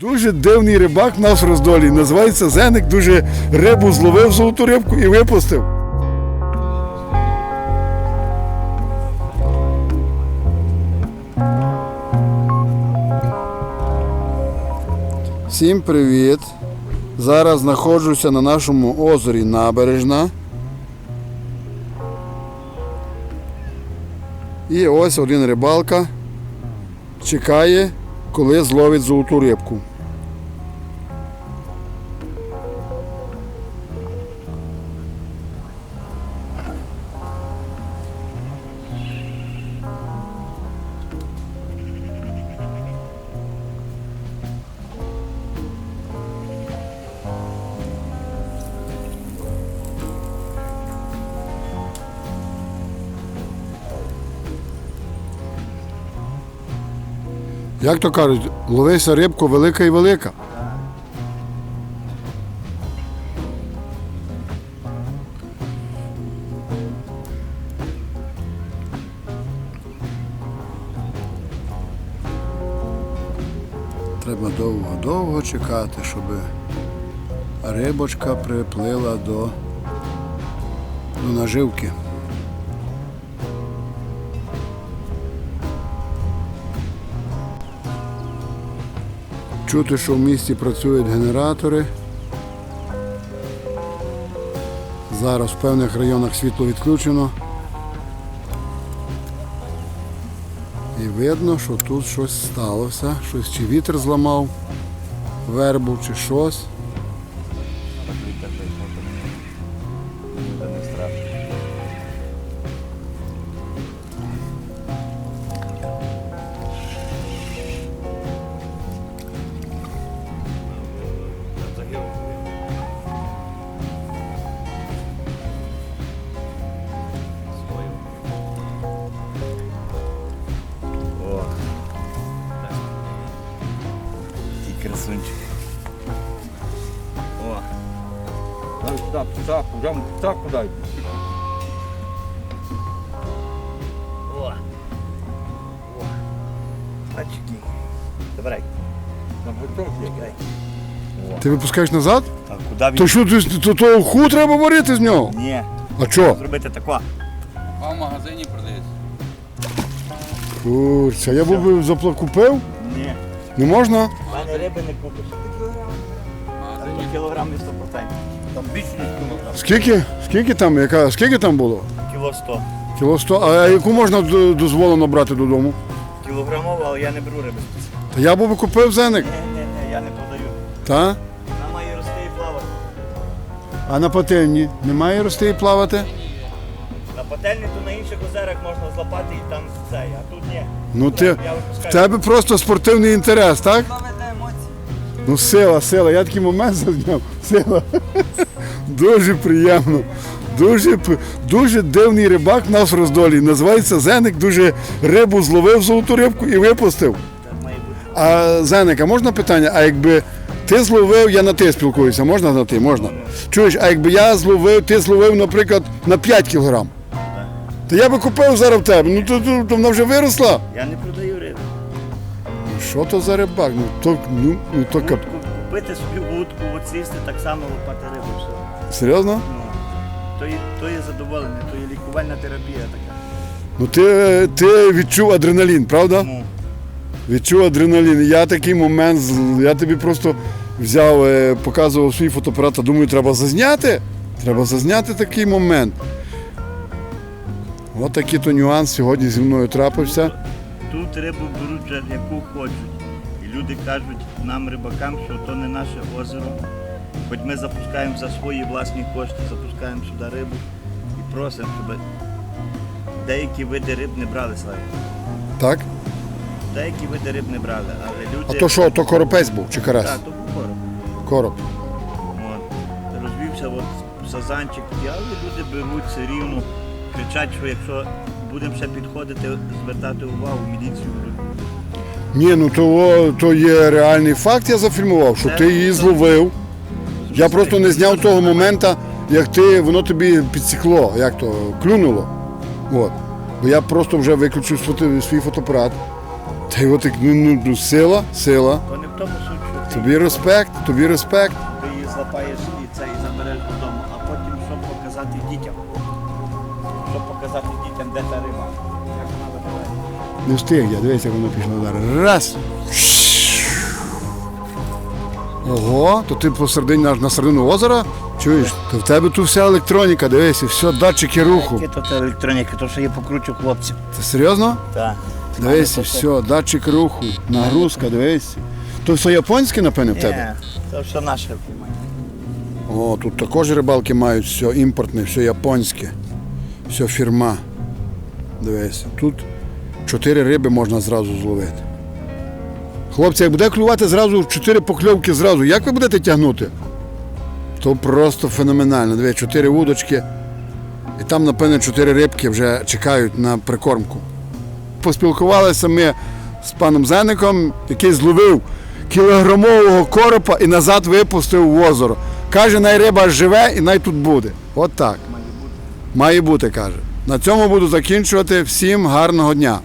Дуже дивний рибак в нас в роздолі. Називається Зеник. Дуже рибу зловив золоту рибку і випустив. Всім привіт! Зараз знаходжуся на нашому озері Набережна. І ось один рибалка чекає, коли зловить золоту рибку. Як то кажуть, ловися рибку велика і велика. Треба довго-довго чекати, щоб рибочка приплила до, до наживки. Чути, що в місті працюють генератори. Зараз в певних районах світло відключено. І видно, що тут щось сталося. Щось чи вітер зламав вербу, чи щось. Красунчик. О. Дай сюди, птаку, жам птаку дай. О. О. Бачики. Добре. Там гачок є. Дай. Ти випускаєш назад? А куди він? То що ти- то, то ху треба варити з нього? Ні. А що? Зробити тако. А в магазині продається. Курця, я був би запла- купив? Ні. Не можна? В мене риби не купиш. Кілограм і 100%. Там більше ніж кілограм. Скільки? Скільки там? Яка? Скільки там було? Кіло 100. Кіло 100. А яку можна д- дозволено брати додому? Кілограмово, але я не беру риби. Та я би купив зеник. Ні, ні, ні, я не продаю. Та? Вона має рости і плавати. А на пательні немає рости і плавати? На пательні то на інших озерах можна злапати і там цей, а тут ні. Ну ти Я в тебе просто спортивний інтерес, так? Ну сила, сила. Я такий момент зазняв. Сила. Дуже приємно. Дуже, дуже дивний рибак в нас в роздолі. Називається Зеник. Дуже рибу зловив золоту рибку і випустив. А Зеник, а можна питання? А якби ти зловив, я на ти спілкуюся, можна на ти? Можна. Чуєш, а якби я зловив, ти зловив, наприклад, на 5 кілограм. То я би купив зараз в тебе. Ну то, то, то вона вже виросла. Я не продаю рибу. Ну, Що то за рибак? Ну то, ну, ну, то кап... Вудку, купити собі вудку, от сісти, так само лопати рибу. Все. Серйозно? Ну, то, є, то є задоволення, то є лікувальна терапія така. Ну ти, ти відчув адреналін, правда? Ну, Відчув адреналін. Я такий момент, з- я тобі просто взяв, е, показував свій фотоапарат, а думаю, треба зазняти. Треба зазняти такий момент. От такий то нюанс сьогодні зі мною трапився. тут рибу беруть яку хочуть. І люди кажуть нам, рибакам, що то не наше озеро. Хоч ми запускаємо за свої власні кошти, запускаємо сюди рибу і просимо, щоб деякі види риб не брали славі. Так? Деякі види риб не брали, але люди. А то що, то коропець був чи карась? Так, то короб. Короб. От. Розвівся от сазанчик, але люди беруть все рівно, кричать, що якщо будемо ще підходити, звертати увагу, міліцію. Ні, ну то, то є реальний факт, я зафільмував, що ти її зловив. Я просто не зняв того моменту, як ти, воно тобі підсікло, як то, клюнуло. От. Бо я просто вже виключив фото- свій фотоапарат. Та й от ну, ну, ну, сила, сила. То не в тому суть, що ти, Тобі респект, тобі респект. ти її злапаєш і це і забереш додому, а потім що показати дітям. Що показати дітям, де та риба, як вона виглядає. Не встиг я, дивись, як воно пішло удар. Раз. Ого, то ти посередині на, на середину озера? Чуєш? То в тебе тут вся електроніка, дивись, і все, датчики руху. Яке то це електроніка, то що я покручу хлопців. Це серйозно? Так. Дивись, все, датчик руху, нагрузка, дивись. То все японське, напевне, в тебе? Ні, це все наше. О, тут також рибалки мають все імпортне, все японське, все фірма. Дивись, тут чотири риби можна зразу зловити. Хлопці, як буде клювати зразу чотири покльовки зразу, як ви будете тягнути? То просто феноменально. Дивись, чотири вудочки. І там, напевно, чотири рибки вже чекають на прикормку. Поспілкувалися ми з паном Зеником, який зловив кілограмового коропа і назад випустив в озеро. Каже, най риба живе і най тут буде. От так. Має бути, каже. На цьому буду закінчувати. Всім гарного дня.